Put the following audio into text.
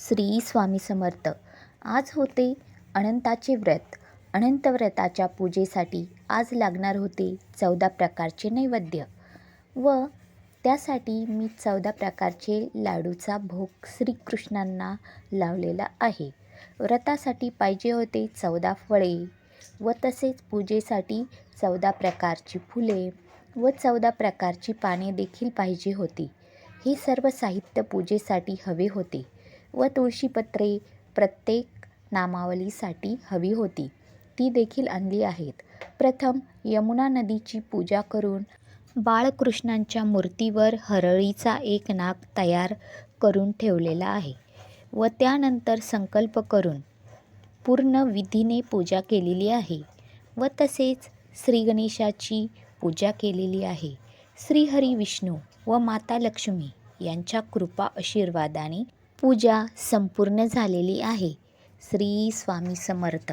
श्री स्वामी समर्थ. आज होते अनंताचे व्रत. अनंत व्रताच्या पूजेसाठी आज लागणार होते चौदा प्रकारचे नैवेद्य. व त्यासाठी मी चौदा प्रकारचे लाडूचा भोग श्रीकृष्णांना लावलेला आहे. व्रतासाठी पाहिजे होते चौदा फळे व तसेच पूजेसाठी चौदा प्रकारची फुले व चौदा प्रकारची पाने देखील पाहिजे होती. हे सर्व साहित्य पूजेसाठी हवे होते. व तुळशीपत्रे प्रत्येक नामावलीसाठी हवी होती. ती देखील आणली आहेत. प्रथम यमुना नदीची पूजा करून बाळकृष्णांच्या मूर्तीवर हरळीचा एक नाग तयार करून ठेवलेला आहे व त्यानंतर संकल्प करून पूर्ण विधीने पूजा केलेली आहे व तसेच श्री गणेशाची पूजा केलेली आहे. श्रीहरी विष्णू व माता लक्ष्मी यांच्या कृपा आशीर्वादाने पूजा संपूर्ण झालेली आहे. श्री स्वामी समर्थ.